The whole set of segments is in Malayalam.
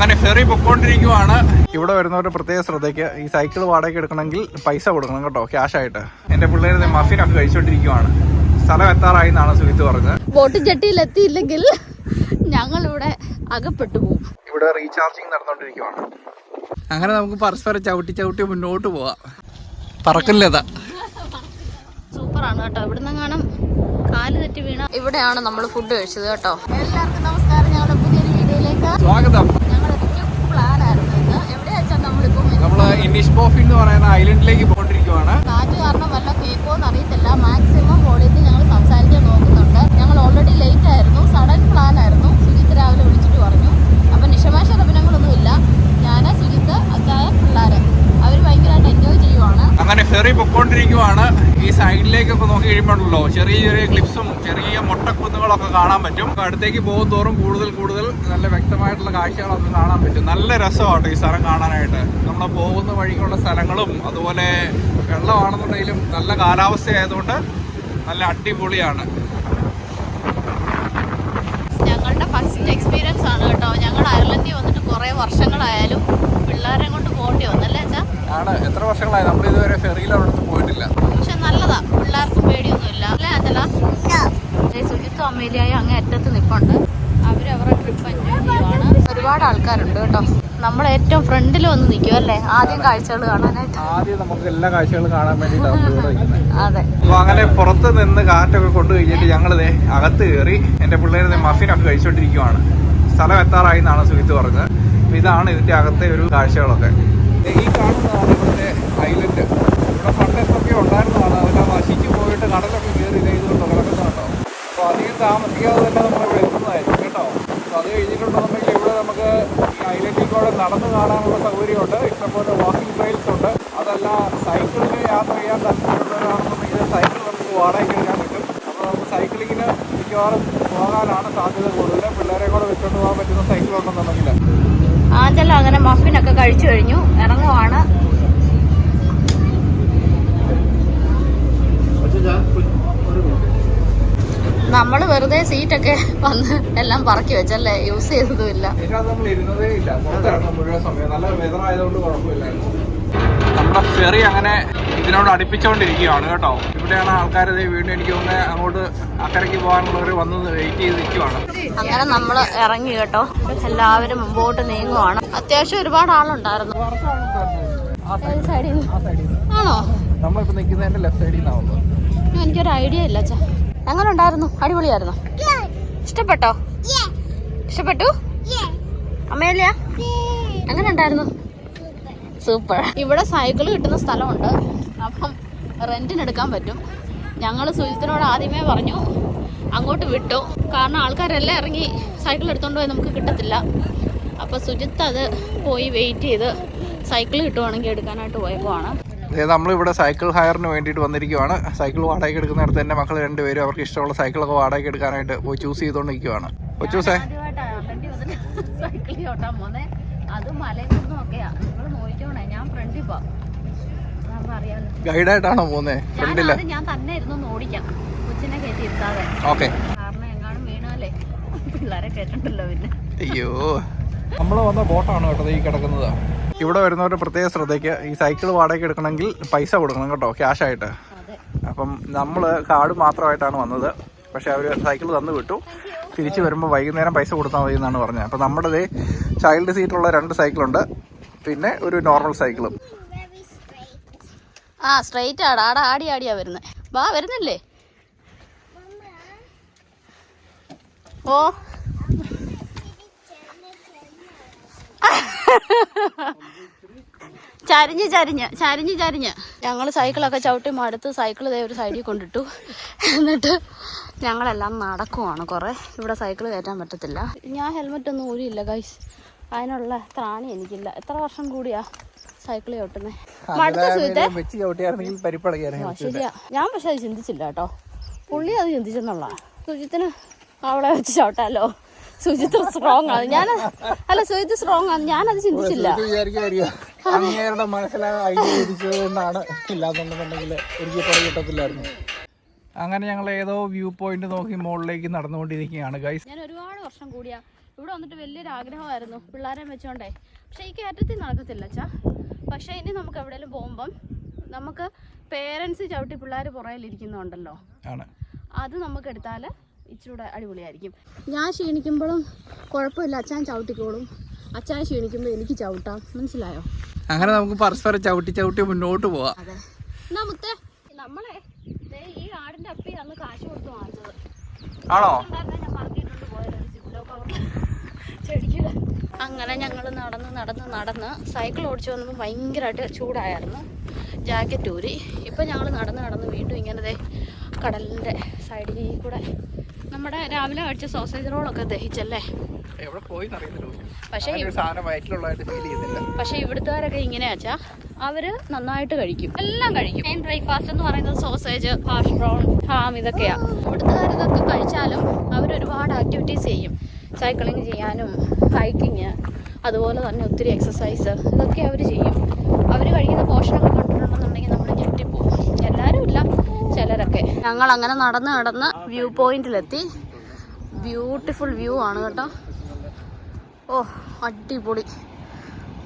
അങ്ങനെ ഫെറി പൊക്കോണ്ടിരിക്കുവാണ്. ഇവിടെ വരുന്നവരുടെ പ്രത്യേക ശ്രദ്ധയ്ക്ക് ഈ സൈക്കിൾ വാടകയ്ക്ക് എടുക്കണമെങ്കിൽ പൈസ കൊടുക്കണം കേട്ടോ ക്യാഷ് ആയിട്ട്. എന്റെ പിള്ളേർ മഫിനൊക്കെ കഴിച്ചോണ്ടിരിക്കുവാണ്. സ്ഥലം എത്താറായി എന്നാണ് സുഹിത്ത് പറഞ്ഞത്. ബോട്ട് ജട്ടിയിൽ എത്തിയില്ലെങ്കിൽ ഞങ്ങൾ ഇവിടെ അകപ്പെട്ടു പോകും. ഇവിടെ റീചാർജിങ് നടന്നുകൊണ്ടിരിക്കുവാണ് അങ്ങനെ നമുക്ക് പരസ്പരം ചവിട്ടി ചവിട്ടി മുന്നോട്ട് പോവാം. പറക്കില്ലതാ സൂപ്പറാണ് കേട്ടോ. ഇവിടുന്ന് കാണാം കാൽ തെറ്റി വീണ ഇവിടെയാണ് നമ്മൾ ഫുഡ് കഴിച്ചത് കേട്ടോ. എല്ലാവർക്കും നമസ്കാരം. ഞങ്ങളുടെ പുതിയൊരു വീഡിയോയിലേക്ക് സ്വാഗതം. ഇനിഷ് ബോഫി എന്ന് പറയുന്ന ഐലൻഡിലേക്ക് പോകൊണ്ടിരിക്കുവാണ് കാറ്റ് കാരണം വല്ല കേൾക്കുമോന്ന് അറിയത്തില്ല. മാക്സിമം വോളിയത്തിൽ ഞങ്ങൾ സംസാരിക്കാൻ നോക്കുന്നുണ്ട്. ഞങ്ങൾ ഓൾറെഡി ലേറ്റ് ആയിരുന്നു. സഡൻ പ്ലാൻ ആയിരുന്നു. സുജിത്ത് രാവിലെ വിളിച്ചിട്ട് പറഞ്ഞു. അപ്പം നിഷമാശ അഭിനങ്ങളൊന്നുമില്ല ഞാൻ സുജിത്ത് അച്ചായ പിള്ളേർ അവർ ഭയങ്കരമായിട്ട് എൻജോയ് ചെയ്യുവാണ്. അങ്ങനെ ഫെറി പൊക്കോണ്ടിരിക്കുവാണ് ഈ സൈഡിലേക്കൊക്കെ നോക്കി കഴിയുമ്പോഴല്ലോ ചെറിയ ചെറിയ ക്ലിപ്സും ചെറിയ മുട്ടക്കുന്നുകളൊക്കെ കാണാൻ പറ്റും. അടുത്തേക്ക് പോകും തോറും കൂടുതൽ കൂടുതൽ നല്ല വ്യക്തമായിട്ടുള്ള കാഴ്ചകളൊക്കെ കാണാൻ പറ്റും. നല്ല രസമാണ് ഈ സ്ഥലം കാണാനായിട്ട്. നമ്മൾ പോകുന്ന വഴിക്കുള്ള സ്ഥലങ്ങളും അതുപോലെ വെള്ളമാണെന്നുണ്ടെങ്കിലും നല്ല കാലാവസ്ഥ ആയതുകൊണ്ട് നല്ല അടിപൊളിയാണ്. ഞങ്ങളുടെ ഫസ്റ്റ് എക്സ്പീരിയൻസ് ആണ് കേട്ടോ. ഞങ്ങൾ അയർലൻഡിൽ വന്നിട്ട് കുറേ വർഷങ്ങളായാലും പിള്ളേരെ കൊണ്ട് പോകേണ്ടി വന്നല്ലേ അച്ഛാ? ആണ്. എത്ര വർഷങ്ങളായി? നമ്മൾ ഇതുവരെ ഫെറിയിൽ അവിടെ പോയിട്ടില്ല. നല്ലതാ. പിള്ളേർക്കും പേടിയൊന്നുമില്ല. അല്ലേ അഞ്ചല സുജിത്തും അമ്മയിലായി അങ്ങേ അറ്റത്ത് നിൽപ്പുണ്ട് അവരവരുടെ ട്രിപ്പ് എൻജോയ് ചെയ്യുവാണ്. ഒരുപാട് ആൾക്കാരുണ്ട് കേട്ടോ. നമ്മൾ ഏറ്റവും ഫ്രണ്ടിൽ വന്ന് നിൽക്കും അല്ലേ? ആദ്യം കാഴ്ചകൾ കാണാനായിട്ട്. ആദ്യം നമുക്ക് എല്ലാ കാഴ്ചകളും കാണാൻ വേണ്ടിയിട്ടാണ് നമ്മൾ ഇവിടെ അതെ. അപ്പൊ അങ്ങനെ പുറത്ത് നിന്ന് കാറ്റൊക്കെ കൊണ്ടു കഴിഞ്ഞിട്ട് ഞങ്ങളിതേ അകത്ത് കയറി എന്റെ പിള്ളേർ മഫിനൊക്കെ കഴിച്ചോണ്ടിരിക്കുവാണ്. സ്ഥലം എത്താറായി എന്നാണ് സുഹിത്ത് പറഞ്ഞത്. അപ്പൊ ഇതാണ് ഇതിന്റെ അകത്തെ ഒരു കാഴ്ചകളൊക്കെ. ഈ കാണുന്നതാണ് ഇവിടുത്തെ ഐലൻഡ് ഇവിടെ പണ്ട് എന്തൊക്കെ ഉണ്ടായിരുന്നതാണ്. അതെല്ലാം നശിച്ചു പോയിട്ട് കടലൊക്കെ കയറി ഇതേ ഇതുകൊണ്ട് കിടക്കുന്നുണ്ടോ അപ്പോൾ അധികം താമസിക്കാതെ തന്നെ നമ്മൾ ഇവിടെ എത്തുന്നതായിരിക്കും കേട്ടോ. അപ്പോൾ അത് കഴിഞ്ഞിട്ടുണ്ടെന്നുണ്ടെങ്കിൽ ഇവിടെ നമുക്ക് ഈ ഐലൻഡിൽ കൂടെ നടന്ന് കാണാനുള്ള സൗകര്യമുണ്ട്. ഇഷ്ടംപോലെ വാക്കിംഗ് ട്രെയിൽസ് ഉണ്ട്. അതല്ല സൈക്കിളിൽ യാത്ര ചെയ്യാൻ താല്പര്യമുള്ളവരാണെന്നുണ്ടെങ്കിൽ സൈക്കിൾ നമുക്ക് വാടകയ്ക്ക് എടുക്കാൻ പറ്റും. അപ്പോൾ നമുക്ക് സൈക്ലിങ്ങിന് മിക്കവാറും പോകാനാണ് സാധ്യത കൂടുതൽ. പിള്ളേരെ കൂടെ വെച്ചുകൊണ്ട് പോകാൻ പറ്റുന്ന സൈക്കിൾ ഉണ്ടെന്നുണ്ടെങ്കിൽ ആഞ്ചല അങ്ങനെ മഫിനൊക്കെ കഴിച്ചു കഴിഞ്ഞു. ഇറങ്ങുവാണ്. നമ്മൾ വെറുതെ സീറ്റൊക്കെ വന്ന് എല്ലാം പറക്കി വെച്ചല്ലേ? യൂസ് ചെയ്തതുമില്ല. നമ്മുടെ ഫെറി അങ്ങനെ ഇതിനോട് അടുപ്പിച്ചുകൊണ്ടിരിക്കുകയാണ് കേട്ടോ. ഇവിടെയാണ് ആൾക്കാർ വീണ്ടും എനിക്ക് വന്ന് അങ്ങോട്ട് അക്കരയ്ക്ക് പോകാനുള്ളവർ വന്ന് വെയിറ്റ് ചെയ്ത് നിൽക്കുവാണ് അങ്ങനെ നമ്മൾ ഇറങ്ങി കേട്ടോ. എല്ലാവരും മുമ്പോട്ട് നീങ്ങുവാണ്. അത്യാവശ്യം ഒരുപാട് ആളുണ്ടായിരുന്നു. ആണോ? നമ്മളിപ്പോ നിൽക്കുന്നതിന്റെ ലെഫ്റ്റ് സൈഡിൽ നിന്നാവുന്നത് എനിക്കൊരു ഐഡിയ ഇല്ല അച്ഛാ. എങ്ങനെ ഉണ്ടായിരുന്നു അടിപൊളിയായിരുന്നു? ഇഷ്ടപ്പെട്ടോ? ഇഷ്ടപ്പെട്ടു? അമ്മയല്ല? എങ്ങനെ ഉണ്ടായിരുന്നു സൂപ്പർ. ഇവിടെ സൈക്കിൾ കിട്ടുന്ന സ്ഥലമുണ്ട്. അപ്പം റെന്റിനെടുക്കാൻ പറ്റും. ഞങ്ങൾ സുജിത്തിനോട് ആദ്യമേ പറഞ്ഞു അങ്ങോട്ട് വിട്ടു. കാരണം ആൾക്കാരെല്ലാം ഇറങ്ങി സൈക്കിൾ എടുത്തോണ്ട് പോയി നമുക്ക് കിട്ടത്തില്ല. അപ്പോൾ സുജിത്ത് അത് പോയി വെയിറ്റ് ചെയ്ത് സൈക്കിൾ കിട്ടുവാണെങ്കിൽ എടുക്കാനായിട്ട് പോയപ്പോഴാണ് നമ്മളിവിടെ സൈക്കിൾ ഹയറിന് വേണ്ടിയിട്ട് വന്നിരിക്കുവാണ്. സൈക്കിൾ വാടകയ്ക്ക് എടുക്കുന്നിടത്ത് എന്റെ മക്കൾ രണ്ടുപേരും അവർക്ക് ഇഷ്ടമുള്ള സൈക്കിളൊക്കെ വാടകയ്ക്ക് എടുക്കാനായിട്ട് പോയി ചൂസ് ചെയ്തുകൊണ്ട് നിൽക്കുവാണ് കൊച്ചൂസേ സൈക്കിൾ ചോട്ടാൻ പോന്നെ. അത് മലയും കുന്നും ഒക്കെയാ നിങ്ങൾ നോക്കിക്കോണേ ഞാൻ ഫ്രണ്ടിൽ ഗൈഡായിട്ടാണോ പോകുന്നത് ഫ്രണ്ടിൽ? ഞാനത് ഞാൻ തന്നെ ഇരുന്ന് ഓടിക്കാം. കൊച്ചിനെ കയറ്റി ഇരുത്താതെ. ഓക്കെ. കാരണം എങ്ങാനും വീണാലേ പിള്ളേരെ കേട്ടിട്ടുണ്ടല്ലോ പിന്നെ. അയ്യോ. നമ്മൾ വന്ന ബോട്ടാണ് കേട്ടോ ഈ കിടക്കുന്നത്. ഇവിടെ വരുന്നവരുടെ പ്രത്യേക ശ്രദ്ധയ്ക്ക് ഈ സൈക്കിൾ വാടകയ്ക്ക് എടുക്കണമെങ്കിൽ പൈസ കൊടുക്കണം കേട്ടോ ക്യാഷ് ആയിട്ട്. അപ്പം നമ്മൾ കാർഡ് മാത്രമായിട്ടാണ് വന്നത്. പക്ഷെ അവർ സൈക്കിൾ തന്നു വിട്ടു. തിരിച്ചു വരുമ്പോൾ വൈകുന്നേരം പൈസ കൊടുത്താൽ മതി എന്നാണ് പറഞ്ഞത്. അപ്പം നമ്മുടെ ചൈൽഡ് സീറ്റുള്ള രണ്ട് സൈക്കിളുണ്ട്. പിന്നെ ഒരു നോർമൽ സൈക്കിളും. ആ സ്ട്രൈറ്റ് ആടാ. ആടാ ആടി ആടിയാ വരുന്നത് വാ വരുന്നില്ലേ? ഓ. ചരിഞ്ഞ് ചരിഞ്ഞ് ചരിഞ്ഞ് ചരിഞ്ഞ്. ഞങ്ങൾ സൈക്കിളൊക്കെ ചവിട്ടി മടുത്ത് സൈക്കിൾ ഇതേ ഒരു സൈഡിൽ കൊണ്ടിട്ടു. എന്നിട്ട് ഞങ്ങളെല്ലാം നടക്കുവാണ് കുറേ. ഇവിടെ സൈക്കിൾ കയറ്റാൻ പറ്റത്തില്ല. ഞാൻ ഹെൽമെറ്റ് ഒന്നും ഊരിയില്ല ഗൈസ് അതിനുള്ള ത്രാണി എനിക്കില്ല. എത്ര വർഷം കൂടിയാ സൈക്കിൾ ചവിട്ടുന്നത് മടുത്ത ശരിയാ. ഞാൻ പക്ഷെ അത് ചിന്തിച്ചില്ല കേട്ടോ. പുള്ളി അത് ചിന്തിച്ചെന്നുള്ള സുജിത്തിന് അവളെ വെച്ച് ചവിട്ടാലോ? സുജിത്ത് സ്ട്രോങ് ആണ്. ഞാൻ അല്ല സുജിത് സ്ട്രോങ് ആണ്. ചിന്തിച്ചില്ല. അങ്ങേരുടെ ഐഡിയ വിധിച്ചതുകൊണ്ടാണ് ഇല്ലാന്നുണ്ടെന്നുണ്ടെങ്കിൽ എനിക്ക് പുറകെ കിട്ടത്തില്ലായിരുന്നു. അങ്ങനെ ഞങ്ങൾ ഏതോ വ്യൂ പോയിന്റ് നോക്കി മുകളിലേക്ക് നടന്നുകൊണ്ടിരിക്കുകയാണ് ഗൈസ് ഞാൻ ഒരുപാട് വർഷം കൂടിയാ. ഇവിടെ വന്നിട്ട് വലിയൊരു ആഗ്രഹമായിരുന്നു പിള്ളേരെ വെച്ചോണ്ടേ. പക്ഷെ ഈ കയറ്റത്തിൽ നടക്കത്തില്ല അച്ഛാ. പക്ഷെ ഇനി നമുക്ക് എവിടെയെങ്കിലും പോകുമ്പം നമുക്ക് പേരൻസ് ചവിട്ടി പിള്ളേർ പുറകിലിരിക്കുന്നുണ്ടല്ലോ. അത് നമുക്ക് എടുത്താൽ ഇച്ചിരൂടെ അടിപൊളിയായിരിക്കും. ഞാൻ ക്ഷീണിക്കുമ്പോഴും കുഴപ്പമില്ല. അച്ഛൻ ചവിട്ടിക്കോളും. അച്ഛൻ ക്ഷീണിക്കുമ്പോൾ എനിക്ക് ചവിട്ടാം. മനസ്സിലായോ? അങ്ങനെ നമുക്ക് പരസ്പരം ചവിട്ടി ചവിട്ടി മുന്നോട്ട് പോവാം. അതെ. നമ്മളെ ദേ ഈ ആടിന്റെ അപ്പി അന്ന് കാശ് കൊടുത്ത് വാങ്ങിച്ചത്. ആണോ? അങ്ങനെ ഞങ്ങൾ നടന്ന് നടന്ന് നടന്ന് സൈക്കിൾ ഓടിച്ചു വന്നപ്പോൾ ഭയങ്കരമായിട്ട് ചൂടായിരുന്നു. ജാക്കറ്റ് ഊരി. ഇപ്പം ഞങ്ങൾ നടന്ന് നടന്ന് വീണ്ടും ഇങ്ങനെ ദേ കടലിന്റെ സൈഡിൽ കൂടെ നമ്മുടെ രാവിലെ കഴിച്ച സോസേജ് റോളൊക്കെ ദഹിച്ചല്ലേ? എവിടെ പോയി പക്ഷേ പക്ഷെ ഇവിടുത്തുകാരൊക്കെ ഇങ്ങനെയാച്ചാ അവർ നന്നായിട്ട് കഴിക്കും. എല്ലാം കഴിക്കും. മെയിൻ ബ്രേക്ക്ഫാസ്റ്റ് എന്ന് പറയുന്നത് സോസേജ് ഹാഷ് ബ്രൗൺ ഹാം ഇതൊക്കെയാ. ഇവിടുത്തുകാർ ഇതൊക്കെ കഴിച്ചാലും അവർ ഒരുപാട് ആക്ടിവിറ്റീസ് ചെയ്യും. സൈക്ലിംഗ് ചെയ്യാനും ഹൈക്കിങ് അതുപോലെ തന്നെ ഒത്തിരി എക്സസൈസ് ഇതൊക്കെ അവർ ചെയ്യും. അവർ കഴിക്കുന്ന പോഷണൊക്കെ കണ്ടിട്ടുണ്ടെന്നുണ്ടെങ്കിൽ നമ്മൾ ഞെട്ടിപ്പോവും എല്ലാവരും ഇല്ല ചിലരൊക്കെ. ഞങ്ങൾ അങ്ങനെ നടന്ന് നടന്ന് വ്യൂ പോയിന്റിലെത്തി. ബ്യൂട്ടിഫുൾ വ്യൂ ആണ് കേട്ടോ. ഓ അടിപൊളി.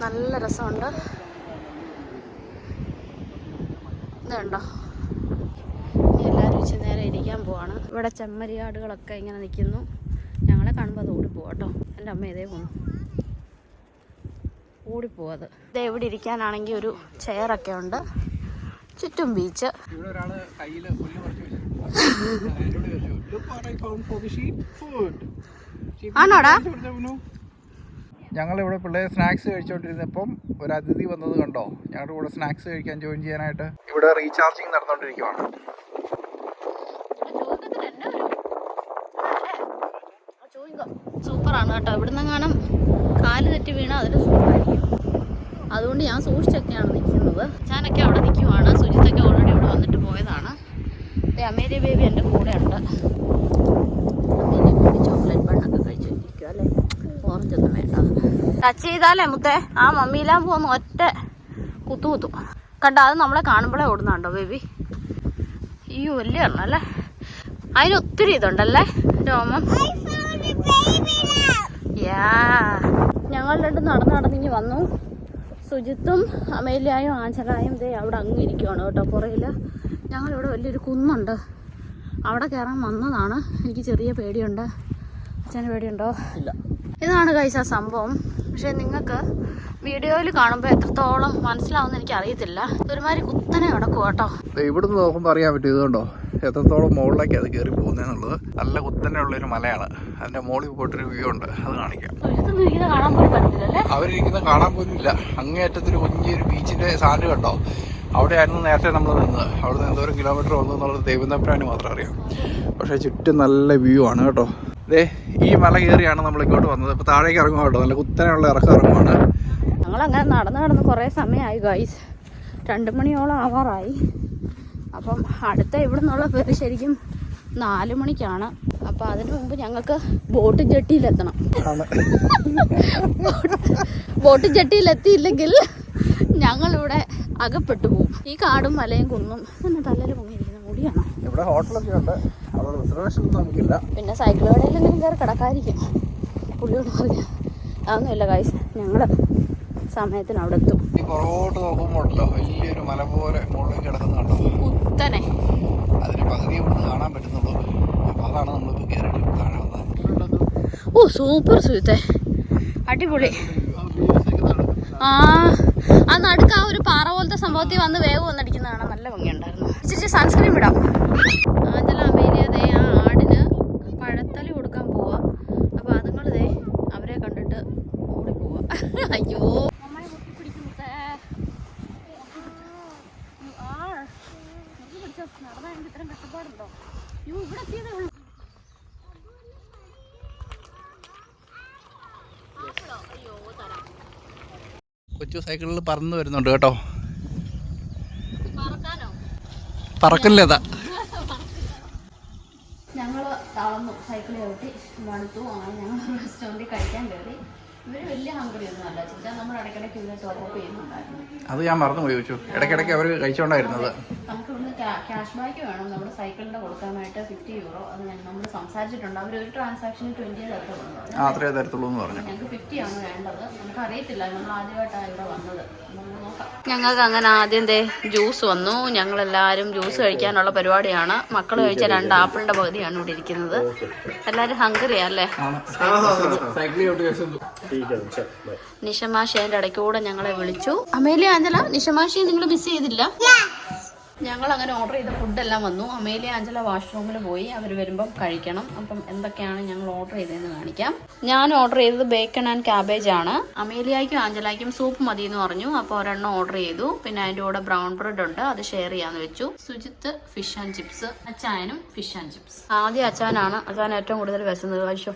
നല്ല രസമുണ്ട്. ഇതുണ്ടോ? എല്ലാവരും ഉച്ച നേരെ ഇരിക്കാൻ പോവാണ്. ഇവിടെ ചെമ്മരിയാടുകളൊക്കെ ഇങ്ങനെ നിൽക്കുന്നു. ഞങ്ങളെ കാണുമ്പോൾ അത് ഓടിപ്പോവാ കേട്ടോ. എന്റെ അമ്മ ഇതേ പോന്നു ഓടിപ്പോവത് ഇത് എവിടെ ഇരിക്കാനാണെങ്കിൽ ഒരു ചെയറൊക്കെ ഉണ്ട്. ചുറ്റും ബീച്ച് ആണോടാ? ഞങ്ങൾ ഇവിടെ ഉണ്ണു. ഞങ്ങളിവിടെ പിള്ളേർ സ്നാക്സ് കഴിച്ചുകൊണ്ടിരുന്നപ്പം ഒരു അതിഥി വന്നത് കണ്ടോ ഞങ്ങളുടെ കൂടെ സ്നാക്സ് കഴിക്കാൻ ജോയിൻ ചെയ്യാനായിട്ട് ഇവിടെ റീചാർജിങ് നടന്നുകൊണ്ടിരിക്കുവാണ് സൂപ്പറാണ് കേട്ടോ ഇവിടുന്ന് കാണാം കാൽ തെറ്റി വീണാൽ അതിൽ സൂപ്പറായിരിക്കും അതുകൊണ്ട് ഞാൻ സൂക്ഷിച്ചൊക്കെയാണ് നിൽക്കുന്നത്. ഞാനൊക്കെ അവിടെ നിൽക്കുവാണ്. സുജിത്തൊക്കെ ഓൾറെഡി ഇവിടെ വന്നിട്ട് പോയതാണ്. അമേരിയ ബേബി എന്റെ കൂടെ ഉണ്ട്. അമേരിയ ബേബി ചോക്ലേറ്റ് ബണ്ണൊക്കെ കഴിച്ചു വെച്ചിരിക്കും അല്ലേ? ഓറഞ്ച് ഒന്നും വേണ്ട. ടച്ച് ചെയ്താലേ മുത്തേ ആ മമ്മിയിലാൻ പോകുന്ന. ഒറ്റ കുത്തു കുത്തും. കണ്ട അത് നമ്മളെ കാണുമ്പോഴേ ഓടുന്നുണ്ടോ ബേബി ഈ വലിയ എണ്ണം അല്ലേ? അതിന് ഒത്തിരി ഇതുണ്ടല്ലേ രോമം? യാ ഞങ്ങൾ രണ്ടും നടന്ന് നടന്നിങ്ങി വന്നു. സുജിത്തും അമേലിയായും ആഞ്ചലായും ദേ അവിടെ അങ്ങ് ഇരിക്കുവാണ് കേട്ടോ പുറയിൽ ഞങ്ങളിവിടെ വലിയൊരു കുന്നുണ്ട്. അവിടെ കയറാൻ വന്നതാണ്. എനിക്ക് ചെറിയ പേടിയുണ്ട്. അച്ഛന് പേടിയുണ്ടോ? ഇല്ല. ഇതാണ് കഴിച്ച സംഭവം. പക്ഷെ നിങ്ങൾക്ക് വീഡിയോയിൽ കാണുമ്പോൾ എത്രത്തോളം മനസ്സിലാവുമെന്ന് എനിക്ക് അറിയത്തില്ല. ഒരുമാതിരി കുത്തനെ കിടക്കും കേട്ടോ. ഇവിടുന്ന് നോക്കുമ്പോൾ അറിയാൻ പറ്റും ഇതുകൊണ്ടോ എത്രത്തോളം മുകളിലേക്ക് അത് കയറി പോകുന്നതെന്നുള്ളത് നല്ല കുത്തനെ ഉള്ളൊരു മലയാണ്. അതിന്റെ മുകളിൽ പോയിട്ടൊരു വ്യൂ ഉണ്ട്. അത് കാണിക്കാം. അവരിരിക്കുന്നത് കാണാൻ പോലും ഇല്ല അങ്ങേയറ്റത്തൊരു കുഞ്ഞൊരു ബീച്ചിന്റെ സാൻഡ് കണ്ടോ? അവിടെയായിരുന്നു നേരത്തെ നമ്മൾ നിന്നത്. അവിടെ നിന്ന് എന്തോരം കിലോമീറ്റർ വന്നു എന്നുള്ളത് ദൈവം തമ്പുരാന് മാത്രം അറിയാം. പക്ഷേ ചുറ്റും നല്ല വ്യൂ ആണ് കേട്ടോ. ദേ ഈ മല കയറിയാണ് നമ്മൾ ഇങ്ങോട്ട് വന്നത്. ഇപ്പൊ താഴേക്ക് ഇറങ്ങും കേട്ടോ. നല്ല കുത്തനെയുള്ള ഇറക്കം ഇറങ്ങുവാണ്. ഞങ്ങളങ്ങനെ നടന്ന് നടന്ന് കുറേ സമയമായി ഗൈസ് രണ്ട് മണിയോളം ആവാറായി. അപ്പം അടുത്ത ഇവിടെ നിന്നുള്ള പേര് ശരിക്കും നാല് മണിക്കാണ്. അപ്പം അതിനു മുമ്പ് ഞങ്ങൾക്ക് ബോട്ട് ജെട്ടിയിലെത്തണം. ബോട്ട് ജെട്ടിയിലെത്തിയില്ലെങ്കിൽ ഞങ്ങളിവിടെ അകപ്പെട്ടു പോകും. ഈ കാടും മലയും കുന്നും പിന്നെ തലയിൽ പൊങ്ങിയിരിക്കുന്ന മുടിയാണ്. ഇവിടെ ഹോട്ടലൊക്കെ ഉണ്ട്. റിസർവേഷൻ നമുക്കില്ല. പിന്നെ സൈക്കിൾ കടയിലെങ്കിലും കയറി കിടക്കാതിരിക്കും. പുള്ളിയോട് പറയാം അതൊന്നുമില്ല ഗൈസ് ഞങ്ങൾ സമയത്തിന് അവിടെ എത്തും. പുറകോട്ട് നോക്കുമ്പോൾ ഉണ്ടല്ലോ വലിയൊരു മല പോലെ മുകളിൽ കിടക്കുന്ന കണ്ടോ? കുത്തനെ. അതിന് പകുതി കൊണ്ട് കാണാൻ പറ്റുന്നുള്ളൂ. അപ്പോൾ അതാണ് നമ്മളിപ്പോൾ കയറി താഴെ വന്നത്. ഓ സൂപ്പർ സുഹൃത്തെ. അടിപൊളി. ആ ആ നടുക്ക് ആ ഒരു പാറ പോലത്തെ സംഭവത്തിൽ വന്ന് വേവ് വന്നടിക്കുന്നതാണ്. നല്ല ഭംഗിയുണ്ടായിരുന്നു. ഇച്ചിരി സൺസ്ക്രീൻ ഇടാം ആഞ്ചല അമേലിയ ദേ ആ ആടിന് പഴത്തലി കൊടുക്കാൻ പോവാ അപ്പൊ അതുങ്ങൾ ദേ അവരെ കണ്ടിട്ട് ഓടി പോവാ അയ്യോ അമ്മായി മുട്ടി പിടിക്കുമ്പത്തേ. You are. മുറുകെ പിടിച്ചോ. നടന്നാ എനിക്ക് ഇത്രയും കഷ്ടപ്പാടുണ്ടോ യു ഇവിടെ എത്തിയതേ ഉള്ളൂ അയ്യോ തരാം കൊച്ചു സൈക്കിളിൽ പറന്ന് വരുന്നുണ്ട് കേട്ടോ. പറക്കില്ലതാ ഞങ്ങൾ തളർന്നു. സൈക്കിൾ ചവിട്ടി. മടുത്തു. അങ്ങനെ ഞങ്ങൾ റെസ്റ്റോറന്റിൽ കഴിക്കാൻ കയറി. ഇവർ വലിയ ഹംഗറി ഒന്നും ചിച്ചാ നമ്മൾ ഇടയ്ക്കിടയ്ക്ക് ഇവരെ ടോപ്പ് ചെയ്യുന്നുണ്ടായിരുന്നു. അത് ഞാൻ മറന്നുപോയി ചോദിച്ചു ഇടയ്ക്കിടയ്ക്ക് അവർ കഴിച്ചോണ്ടായിരുന്നത് നമുക്ക് ഇവിടുന്ന് ക്യാഷ് ബാക്ക് വേണം. നമ്മുടെ സൈക്കിളിന്റെ കൊടുക്കാനായിട്ട് ഫിഫ്റ്റി യൂറോ അത് നമ്മൾ സംസാരിച്ചിട്ടുണ്ട്. അവർ ഒരു ട്രാൻസാക്ഷന് ട്വന്റി തരത്തുള്ളൂ അത്രേ തരത്തുള്ളൂ എന്ന് പറഞ്ഞു. ഞങ്ങൾക്ക് ഫിഫ്റ്റി ആണ് വേണ്ടത്. നമുക്ക് അറിയത്തില്ല നമ്മൾ ആദ്യമായിട്ടാണ് ഇവിടെ വന്നത്. ഞങ്ങൾക്ക് അങ്ങനെ ആദ്യം ദേ ജ്യൂസ് വന്നു. ഞങ്ങൾ എല്ലാവരും ജ്യൂസ് കഴിക്കാനുള്ള പരിപാടിയാണ്. മക്കൾ കഴിച്ച രണ്ട് ആപ്പിളിന്റെ പകുതിയാണ് ഇവിടെ ഇരിക്കുന്നത്. എല്ലാവരും ഹംഗറിയാ അല്ലേ? നിഷമാഷി അതിന്റെ ഇടയ്ക്കൂടെ ഞങ്ങളെ വിളിച്ചു. അമേലി ആഞ്ചല നിഷമാഷിയെ നിങ്ങൾ മിസ് ചെയ്തില്ല? ഞങ്ങൾ അങ്ങനെ ഓർഡർ ചെയ്ത ഫുഡെല്ലാം വന്നു. അമേലിയ ആഞ്ചല വാഷ്റൂമിൽ പോയി. അവർ വരുമ്പം കഴിക്കണം. അപ്പം എന്തൊക്കെയാണ് ഞങ്ങൾ ഓർഡർ ചെയ്തതെന്ന് കാണിക്കാം. ഞാൻ ഓർഡർ ചെയ്തത് ബേക്കൺ ആൻഡ് ക്യാബേജ് ആണ്. അമേലിയയ്ക്കും ആഞ്ചലയ്ക്കും സൂപ്പ് മതി എന്ന് പറഞ്ഞു. അപ്പോൾ ഒരെണ്ണം ഓർഡർ ചെയ്തു. പിന്നെ അതിന്റെ കൂടെ ബ്രൗൺ ബ്രെഡ് ഉണ്ട്. അത് ഷെയർ ചെയ്യാന്ന് വെച്ചു. സുജിത്ത് ഫിഷ് ആൻഡ് ചിപ്സ് അച്ചായനും ഫിഷ് ആൻഡ് ചിപ്സ് ആദ്യം അച്ചാനാണ് അച്ചാൻ ഏറ്റവും കൂടുതൽ വിശന്നത്. കഴിച്ചോ?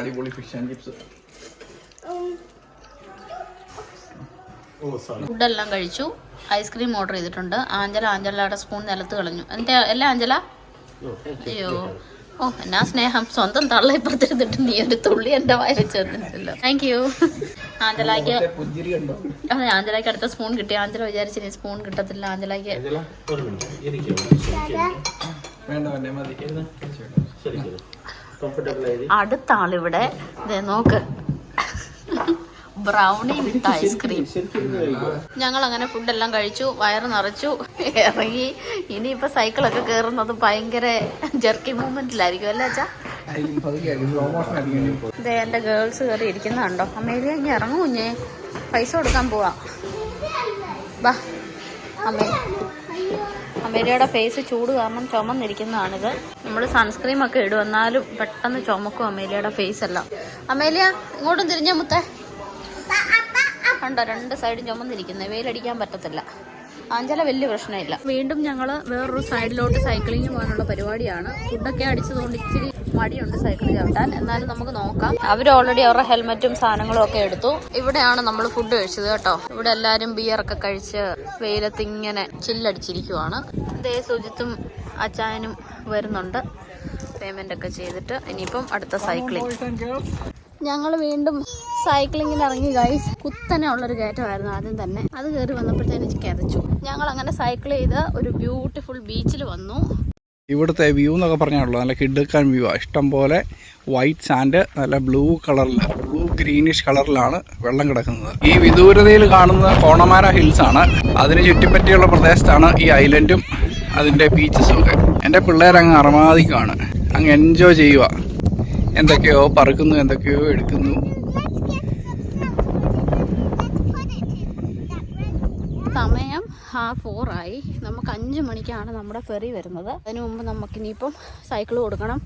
അടിപൊളി ഫിഷ് ആൻഡ് ചിപ്സ് ഫുഡെല്ലാം കഴിച്ചു. ഐസ്ക്രീം ഓർഡർ ചെയ്തിട്ടുണ്ട്. ആഞ്ചല ആഞ്ചലയുടെ സ്പൂൺ നിലത്ത് കളഞ്ഞു. എന്റെ അല്ല ആഞ്ചല? അയ്യോ. ഓ എന്നാ സ്നേഹം. സ്വന്തം തള്ള ഇപ്പുറത്തിരുന്നിട്ട് നീ ഒരു തുള്ളി എന്റെ വായ വെച്ച് തന്നിട്ടല്ലോ താങ്ക് യു ആഞ്ചലായ്ക്ക് അതെ ആഞ്ചലാക്ക് അടുത്ത സ്പൂൺ കിട്ടി. ആഞ്ചല വിചാരിച്ചു നീ സ്പൂൺ കിട്ടത്തില്ല. ആഞ്ചലായ്ക്ക് അടുത്ത ആളിവിടെ നോക്ക്. ബ്രൗണി വിത്ത് ഐസ്ക്രീം ഞങ്ങൾ അങ്ങനെ ഫുഡെല്ലാം കഴിച്ചു വയറ് നിറച്ചു ഇറങ്ങി. ഇനിയിപ്പോ സൈക്കിളൊക്കെ കയറുന്നത് ഭയങ്കര ജെർക്കി മൂവ്മെന്റിലായിരിക്കും അല്ലേ അച്ഛാ? ഇതേ എന്റെ ഗേൾസ് കയറി ഇരിക്കുന്നുണ്ടോ? അമ്മേലിയ ഇനി ഇറങ്ങും കുഞ്ഞേ. പൈസ കൊടുക്കാൻ പോവാ. ബാ അമ്മേ അമേരിയയുടെ ഫേസ് ചൂട് കാരണം ചുമന്നിരിക്കുന്നതാണിത്. നമ്മൾ സൺസ്ക്രീം ഒക്കെ ഇടും എന്നാലും പെട്ടെന്ന് ചുമക്കും അമേലിയുടെ ഫേസ് എല്ലാം. അമേലിയ ഇങ്ങോട്ടും തിരിഞ്ഞ മുത്തേ? കണ്ടോ രണ്ട് സൈഡും ചുമന്നിരിക്കുന്നത് വെയിലടിക്കാൻ പറ്റത്തില്ല. ആഞ്ചല വലിയ പ്രശ്നമില്ല. വീണ്ടും ഞങ്ങൾ വേറൊരു സൈഡിലോട്ട് സൈക്ലിംഗ് പോകാനുള്ള പരിപാടിയാണ്. ഫുഡൊക്കെ അടിച്ചതുകൊണ്ട് ഇച്ചിരി മടിയുണ്ട് സൈക്കിൾ ചവിട്ടാൻ. എന്നാലും നമുക്ക് നോക്കാം. അവർ ഓൾറെഡി അവരുടെ ഹെൽമെറ്റും സാധനങ്ങളും ഒക്കെ എടുത്തു. ഇവിടെയാണ് നമ്മൾ ഫുഡ് കഴിച്ചത് കേട്ടോ. ഇവിടെ എല്ലാവരും ബിയറൊക്കെ കഴിച്ച് വെയിലത്ത് ഇങ്ങനെ ചില്ലടിച്ചിരിക്കുവാണ്. ഇതേ സുജിത്തും അച്ചായനും വരുന്നുണ്ട്. പേയ്മെന്റ് ഒക്കെ ചെയ്തിട്ട്. ഇനിയിപ്പം അടുത്ത സൈക്ലിംഗ് ഞങ്ങൾ വീണ്ടും സൈക്ലിങ്ങിന് ഇറങ്ങി ഗൈസ് കുത്തനെ ഉള്ളൊരു കയറ്റമായിരുന്നു ആദ്യം തന്നെ. അത് കയറി വന്നപ്പോഴത്തേനും കിതച്ചു ഞങ്ങൾ അങ്ങനെ സൈക്കിൾ ചെയ്ത് ഒരു ബ്യൂട്ടിഫുൾ ബീച്ചിൽ വന്നു. ഇവിടുത്തെ വ്യൂ എന്നൊക്കെ പറഞ്ഞാണല്ലോ നല്ല കിടുക്കാൻ വ്യൂ ഇഷ്ടം പോലെ വൈറ്റ് സാൻഡ് നല്ല ബ്ലൂ കളറിൽ ബ്ലൂ ഗ്രീനിഷ് കളറിലാണ് വെള്ളം കിടക്കുന്നത്. ഈ വിദൂരതയിൽ കാണുന്ന കോണമാര ഹിൽസ് ആണ്. അതിന് ചുറ്റിപ്പറ്റിയുള്ള പ്രദേശത്താണ് ഈ ഐലൻഡും അതിന്റെ ബീച്ചസും ഒക്കെ. എന്റെ പിള്ളേരങ്ങ് അറമാദിക്കാണ് അങ്ങ് എൻജോയ് ചെയ്യുക. എന്തൊക്കെയോ പറക്കുന്നു എന്തൊക്കെയോ എടുക്കുന്നു സമയം ഹാഫ് ഫോറായി. നമുക്ക് അഞ്ച് മണിക്കാണ് നമ്മുടെ ഫെറി വരുന്നത്. അതിനു മുമ്പ് നമുക്ക് ഇനിയിപ്പം സൈക്കിൾ കൊടുക്കണം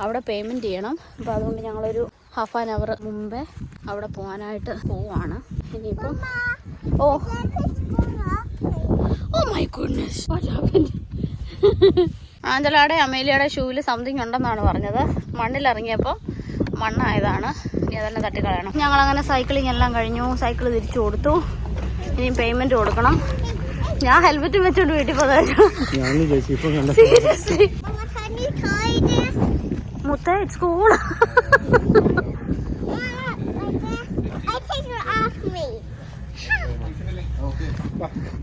അവിടെ പേയ്മെന്റ് ചെയ്യണം. അപ്പോൾ അതുകൊണ്ട് ഞങ്ങളൊരു ഹാഫ് ആൻ അവർ മുമ്പേ അവിടെ പോകാനായിട്ട് പോവാണ്. ഇനിയിപ്പം ഓ. ഓ മൈ ഗുഡ്നസ് ആഞ്ചലയുടെ അമേലിയുടെ ഷൂവിൽ സംതിങ് ഉണ്ടെന്നാണ് പറഞ്ഞത്. മണ്ണിലിറങ്ങിയപ്പോൾ മണ്ണായതാണ്. ഇനി അതെല്ലാം തട്ടിക്കളയണം. ഞങ്ങളങ്ങനെ സൈക്ലിംഗ് എല്ലാം കഴിഞ്ഞു. സൈക്കിൾ തിരിച്ചു കൊടുത്തു. ഇനി പേയ്മെന്റ് കൊടുക്കണം. ഞാൻ ഹെൽമെറ്റ് വെച്ചോണ്ട് വീട്ടിൽ പോകുന്നത് സീരിയസ്ലി മുത്ത it's cool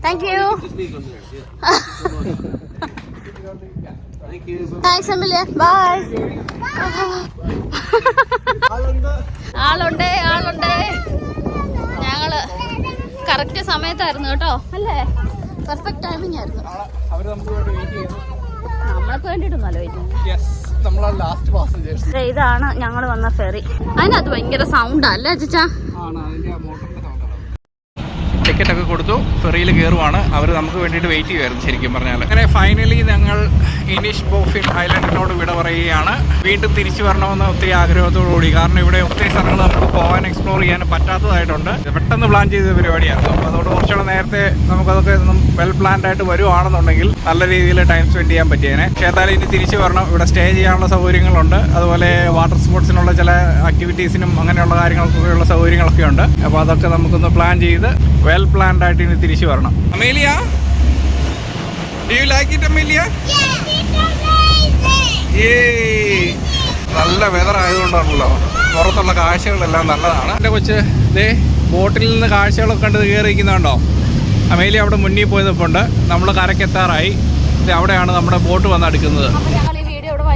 thank you thanks Emilia bye ആളുണ്ട്. ആളുണ്ട് ഞങ്ങൾ കറക്റ്റ് സമയത്തായിരുന്നു കേട്ടോ. അല്ലേ? പെർഫെക്റ്റ് ടൈമിംഗ് ആയിരുന്നു. നമ്മൾക്ക് നമുക്ക് വേണ്ടി വെയിറ്റ് ഇതാണ് ഞങ്ങൾ വന്ന ഫെറി അതിനകത്ത് ഭയങ്കര സൗണ്ടാ അല്ലേ അച്ഛാ ആണ് അതിന്റെ മോട്ടറിന്റെ സൗണ്ടാണ് ടിക്കറ്റ് ഒക്കെ കൊടുത്തു. ഫെറിയിൽ കയറുവാണ് അവർ നമുക്ക് വേണ്ടിയിട്ട് വെയിറ്റ് ചെയ്യുമായിരുന്നു ശരിക്കും പറഞ്ഞാൽ അങ്ങനെ ഫൈനലി ഞങ്ങൾ ഇനിഷ് ബോഫിൻ ഐലൻഡിനോട് വിട പറയുകയാണ്. വീണ്ടും തിരിച്ചു വരണമെന്ന് ഒത്തിരി ആഗ്രഹത്തോടു കൂടി. കാരണം ഇവിടെ ഒത്തിരി സ്ഥലങ്ങൾ നമുക്ക് പോകാൻ എക്സ്പ്ലോർ ചെയ്യാൻ പറ്റാത്തതായിട്ടുണ്ട്. പെട്ടെന്ന് പ്ലാൻ ചെയ്ത പരിപാടിയായിരുന്നു അപ്പോൾ അതുകൊണ്ട് കുറച്ചുകൂടെ നേരത്തെ നമുക്കതൊക്കെ വെൽ പ്ലാൻഡ് ആയിട്ട് വരുവാണെന്നുണ്ടെങ്കിൽ നല്ല രീതിയിൽ ടൈം സ്പെൻഡ് ചെയ്യാൻ പറ്റിയേനെ. പക്ഷേ എന്തായാലും ഇനി തിരിച്ചു വരണം. ഇവിടെ സ്റ്റേ ചെയ്യാനുള്ള സൗകര്യങ്ങളുണ്ട്. അതുപോലെ വാട്ടർ സ്പോർട്സിനുള്ള ചില ആക്ടിവിറ്റീസിനും അങ്ങനെയുള്ള കാര്യങ്ങൾക്കൊക്കെയുള്ള സൗകര്യങ്ങളൊക്കെ ഉണ്ട് അപ്പോൾ അതൊക്കെ നമുക്കൊന്ന് പ്ലാൻ ചെയ്ത് വെൽ പ്ലാൻഡ് ആയിട്ട് ഇനി തിരിച്ചു വരണം. Amelia do you like it Amelia? നല്ല വെതർ ആയതുകൊണ്ടാണല്ലോ. പുറത്തുള്ള കാഴ്ചകളെല്ലാം നല്ലതാണ്. എന്റെ കൊച്ച് ദേ ബോട്ടിൽ നിന്ന് കാഴ്ചകളൊക്കെ കണ്ട് കയറിയിരിക്കുന്നുണ്ടോ? അമേലി അവിടെ മുന്നിൽ പോയി നിൽപ്പുണ്ട് നമ്മൾ കരക്കെത്താറായി ഇത് അവിടെയാണ് നമ്മുടെ ബോട്ട് വന്ന്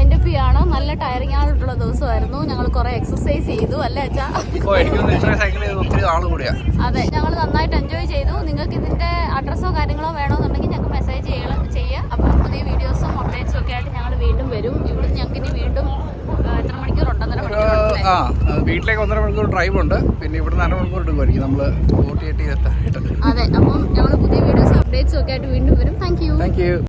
വൈൻഡപ്പ് ചെയ്യാണ് നല്ല ടയറിങ് ആയിട്ടുള്ള ദിവസമായിരുന്നു. ഞങ്ങൾ കുറെ എക്സസൈസ് ചെയ്തു അല്ലേ അച്ഛാ? അതെ ഞങ്ങൾ നന്നായിട്ട് എൻജോയ് ചെയ്തു. നിങ്ങൾക്ക് ഇതിന്റെ അഡ്രസ്സോ കാര്യങ്ങളോ വേണമെന്നുണ്ടെങ്കിൽ ഞങ്ങൾക്ക് മെസ്സേജ് ചെയ്യണം ചെയ്യുക അപ്പം പുതിയ വീഡിയോസും അപ്ഡേറ്റ്സും ഒക്കെ ആയിട്ട് ഞങ്ങൾ വീണ്ടും വരും. ഇവിടെ ഞങ്ങൾക്ക് ഇനി വീണ്ടും എത്ര മണിക്കൂർ ഒന്നര ഒരു ആ വീട്ടിലേക്ക് ഒന്നര മണിക്കൂർ ഡ്രൈവ് ഉണ്ട്. പിന്നെ ഇവിടെ അര മണിക്കൂർ എടുക്കുമായിരിക്കും നമ്മൾ അതെ അപ്പം ഞങ്ങൾ പുതിയ വീഡിയോസും അപ്ഡേറ്റ്സും ഒക്കെ ആയിട്ട് വീണ്ടും വരും. Thank you thank you